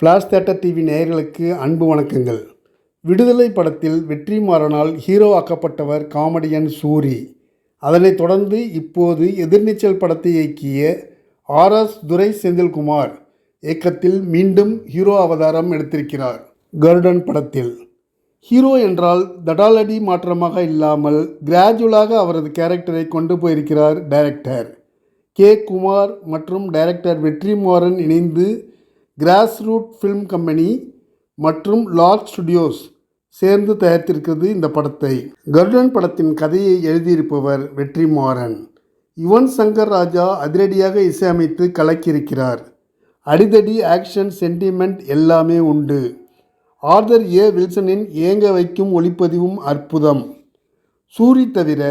Flash theatre TV நேயர்களுக்கு அன்பு வணக்கங்கள். விடுதலை படத்தில் வெற்றிமாறனால் ஹீரோ ஆக்கப்பட்டவர் காமெடியன் சூரி. அதனைத் தொடர்ந்து இப்போது எதிர்நீச்சல் படத்தை இயக்கிய ஆர்எஸ் துரை செந்தில்குமார் இயக்கத்தில் மீண்டும் ஹீரோ அவதாரம் எடுத்திருக்கிறார். கருடன் படத்தில். ஹீரோ என்றால் தடாலடி மாற்றமாக இல்லாமல் கிராஜுவலாக அவரது கேரக்டரை கொண்டு போயிருக்கிறார் டைரக்டர் கே. குமார் மற்றும் டைரக்டர் வெற்றிமாறன் இணைந்து கிராஸ் ரூட் ஃபிலிம் கம்பெனி மற்றும் லார்ஜ் ஸ்டுடியோஸ் சேர்ந்து தயாரித்திருக்கிறது இந்த படத்தை. கருடன் படத்தின் கதையை எழுதியிருப்பவர் வெற்றிமாறன். யுவன் சங்கர் ராஜா அதிரடியாக இசையமைத்து கலக்கியிருக்கிறார். அடிதடி ஆக்ஷன் சென்டிமெண்ட் எல்லாமே உண்டு. ஆர்தர் ஏ வில்சனின் ஏங்க வைக்கும் ஒளிப்பதிவும் அற்புதம். சூரி தவிர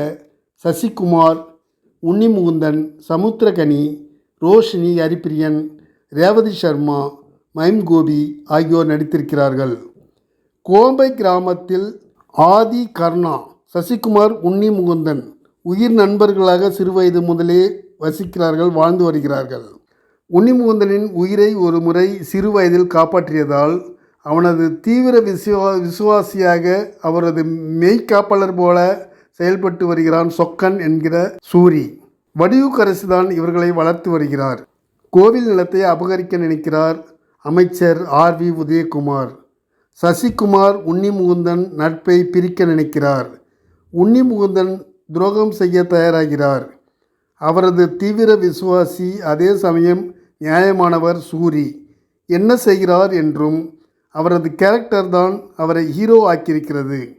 சசிகுமார் உன்னிமுகுந்தன் சமுத்திரகனி ரோஷினி ஹரிப்பிரியன் ரேவதி சர்மா மைம் கோபி ஆகியோர் நடித்திருக்கிறார்கள். கோம்பை கிராமத்தில் ஆதி கர்ணா சசிகுமார் உன்னி முகுந்தன் உயிர் நண்பர்களாக சிறுவயது முதலே வசிக்கிறார்கள் வாழ்ந்து வருகிறார்கள். உன்னிமுகுந்தனின் உயிரை ஒரு முறை சிறு வயதில் காப்பாற்றியதால் அவனது தீவிர விசுவா விசுவாசியாக அவரது மெய்க்காப்பாளர் போல செயல்பட்டு வருகிறான் சொக்கன் என்கிற சூரி. வடிவுக்கரசுதான் இவர்களை வளர்த்து வருகிறார். கோவில் நிலத்தை அபகரிக்க நினைக்கிறார் அமைச்சர் ஆர் வி உதயகுமார். சசிகுமார் உன்னிமுகுந்தன் நட்பை பிரிக்க நினைக்கிறார். உன்னிமுகுந்தன் துரோகம் செய்ய தயாராகிறார். அவரது தீவிர விசுவாசி அதே சமயம் நியாயமானவர் சூரி. என்ன செய்கிறார் என்றும் அவரது கேரக்டர் தான் அவரை ஹீரோ ஆக்கியிருக்கிறது.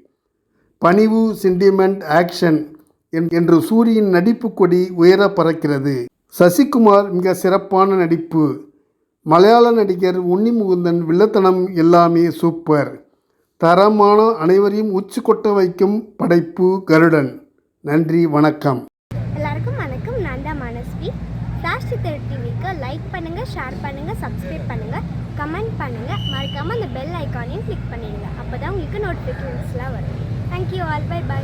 பணிவு சென்டிமெண்ட் ஆக்ஷன் என்- என்று சூரியின் நடிப்பு கொடி உயர பறக்கிறது. சசிகுமார் மிக சிறப்பான நடிப்பு. மலையாள நடிகர் உன்னிமுகுந்தன் வில்லத்தனம் எல்லாமே சூப்பர். தரமான அனைவரையும் உச்சி கொட்ட வைக்கும் படைப்பு கருடன். நன்றி வணக்கம். எல்லாருக்கும் வணக்கம். நான் தான் மனஸ்வி. ஃப்ளாஷ் சித்தர் டிவிக்கு லைக் பண்ணுங்கள் ஷேர் பண்ணுங்கள் சப்ஸ்கிரைப் பண்ணுங்கள் கமெண்ட் பண்ணுங்கள் மறக்காமல் அந்த பெல் ஐக்கானையும் கிளிக் பண்ணிடுங்க. அப்போ தான் உங்களுக்கு நோட்டிஃபிகேஷன்ஸ்லாம் வரும். Thank you all by by